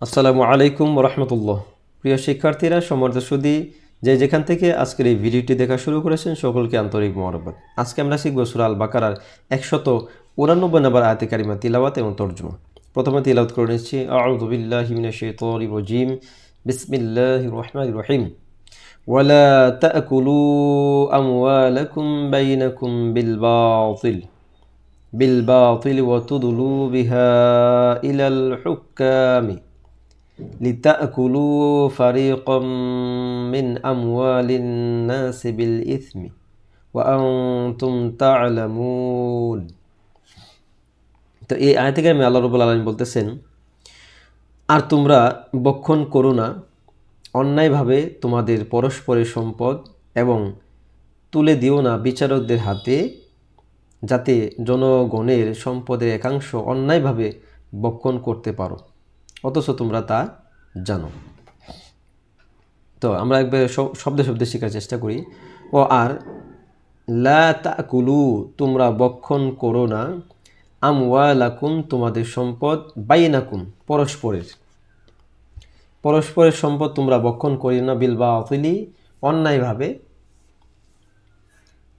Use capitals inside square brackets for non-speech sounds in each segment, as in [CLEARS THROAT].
আসসালামু আলাইকুম রহমতুল্লাহ প্রিয় শিক্ষার্থীরা সমর্থ সুদী যে যেখান থেকে আজকের এই ভিডিওটি দেখা শুরু করেছেন সকলকে আন্তরিক মহরবাদ আজকে আমরা শিখব সুরা আল বাকারার একশত উনানব্বই নম্বর আয়তে কারিমা তিলাওয়াত এবং তর্জমা প্রথমে তিলাওয়াত করে নিচ্ছি আউযুবিল্লাহি মিনাশ শাইতানির রাজিম বিসমিল্লাহির রহমানির রহিম ولا تأكلوا أموالكم بينكم بالباطل بالباطل وتدلوا بها إلى الحكام لتأكلوا فريقا من أموال الناس بالإثم وأنتم تعلمون তো এই আয় থেকে আমি আল্লাহ রবুল আলম বলতেছেন আর তোমরা বক্ষণ করো না অন্যায়ভাবে তোমাদের পরস্পরের সম্পদ এবং তুলে দিও না বিচারকদের হাতে যাতে জনগণের সম্পদের একাংশ অন্যায়ভাবে বক্ষণ করতে পারো অথচ তোমরা তা জানো। তো আমরা একবার শব্দে শব্দে শেখার চেষ্টা করি। ও আর, লা তাকুলু, তোমরা বক্ষণ করো না। আমওয়ালাকুম, তোমাদের সম্পদ বাইনাকুম, পরস্পরের। পরস্পরের সম্পদ তোমরা বক্ষণ করিও না, বিল বা অতিলি অন্যায়ভাবে।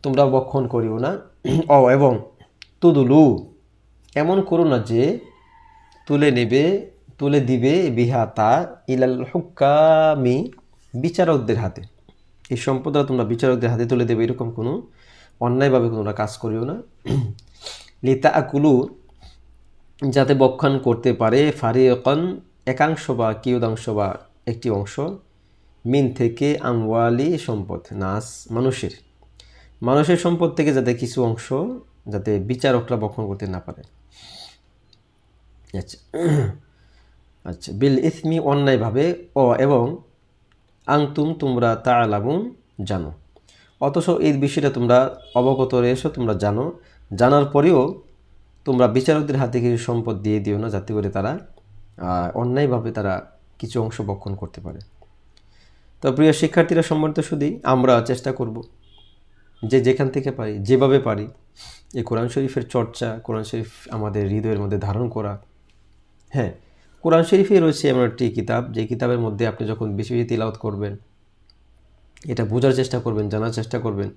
তোমরা বক্ষণ করিও না। ও, এবং, তুদুলু, এমন করো না যে, তুলে নেবে তুলে দিবে বিহা তা ইলাল হুক্কামি বিচারকদের হাতে। এই সম্পদটা তোমরা বিচারকদের হাতে তুলে দেবে এরকম কোনো অন্যায়ভাবে তোমরা কাজ করিও না। [CLEARS THROAT] লিতা আকুলু যাতে বক্ষণ করতে পারে ফারিয়কন একাংশ বা কিয়দাংশ বা একটি অংশ। মিন থেকে আমওয়ালি সম্পদ, নাস মানুষের। মানুষের সম্পদ থেকে যাতে কিছু অংশ যাতে বিচারকরা বক্ষণ করতে না পারে। আচ্ছা। [CLEARS THROAT] আচ্ছা বিল ইসমি অন্যায়ভাবে ও এবং আংতুম তোমরা তা আলামুন জানো। অথচ এই বিষয়টা তোমরা অবগত রয়েছো, তোমরা জানো। জানার পরেও তোমরা বিচারকদের হাতে কিছু সম্পদ দিয়ে দিও না, যাতে করে তারা অন্যায়ভাবে তারা কিছু অংশ বক্ষণ করতে পারে। তো প্রিয় শিক্ষার্থীরা, সম্মানিত শুধুই আমরা চেষ্টা করব যে যেখান থেকে পারি, যেভাবে পারি, এই কোরআন শরীফের চর্চা, কোরআন শরীফ আমাদের হৃদয়ের মধ্যে ধারণ করা। হ্যাঁ কোরআন শরীফে রয়েছে এমন একটি কিতাব, যে কিতাবের মধ্যে আপনি যখন বেশি বেশি তিলাওয়াত করবেন, এটা বোঝার চেষ্টা করবেন, জানার চেষ্টা করবেন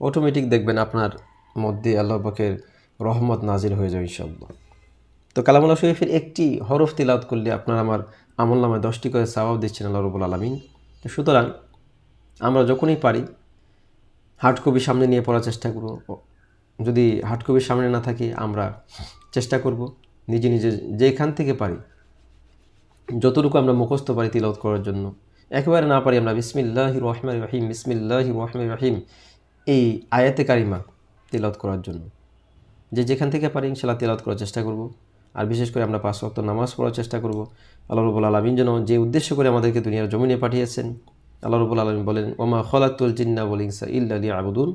অটোমেটিক দেখবেন আপনার মধ্যে আল্লাহ পাকের রহমত নাজির হয়ে যাবে ইনশাআল্লাহ। তো কালামুল্লাহ শরীফের একটি হরফ তিলাওয়াত করলে আপনার আমার আমল নামায় দশটি করে সাবাব দিচ্ছেন আল্লাহ রবুল আলমিন। তো সুতরাং আমরা যখনই পারি হার্ড কপি সামনে নিয়ে পড়ার চেষ্টা করব। যদি হার্ড কপির সামনে না থাকে, আমরা চেষ্টা করব, নিজে নিজে যেখান থেকে পারি যতটুকু আমরা মুখস্থ পারি তিলাওয়াত করার জন্য। একেবারে না পারি আমরা বিসমিল্লাহ রহমান রহিম বিসমিল্লাহ রহমান রহিম এই আয়াতে কারিমা তিলাওয়াত করার জন্য। যে যেখান থেকে পারি ইনশাল্লাহ তিলাওয়াত করার চেষ্টা করব। আর বিশেষ করে আমরা পাঁচ ওয়াক্ত নামাজ পড়ার চেষ্টা করব। আল্লাহ রবুল আলমিন যেন যে উদ্দেশ্য করে আমাদেরকে দুনিয়ার জমিনে পাঠিয়েছেন, আল্লাহ রবুল আলমিন বলেন, ওমা খলাতুল জিন্না বল ইনসা ইল্লা আবুদুন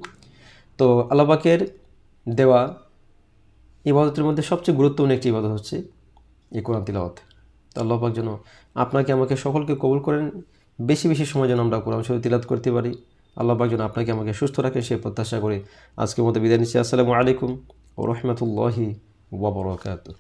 তো আল্লাহবাকের দেওয়া ইবাদতের মধ্যে সবচেয়ে গুরুত্বপূর্ণ একটি ইবাদত হচ্ছে এই কোরআন তিলাওয়াত। আল্লাহ পাক যেন আপনাকে, আমাকে সকলকে কবুল করেন। বেশি বেশি সময় যেন আমরা কোরআন শরীফ তিলাত করতে পারি। আল্লাহ পাক যেন আপনাকে, আমাকে সুস্থ রাখে সে প্রত্যাশা করে। আজকের মতো বিদায় নিচ্ছি। আসসালামু আলাইকুম ও রহমতুল্লাহি ওবরাকাতুহ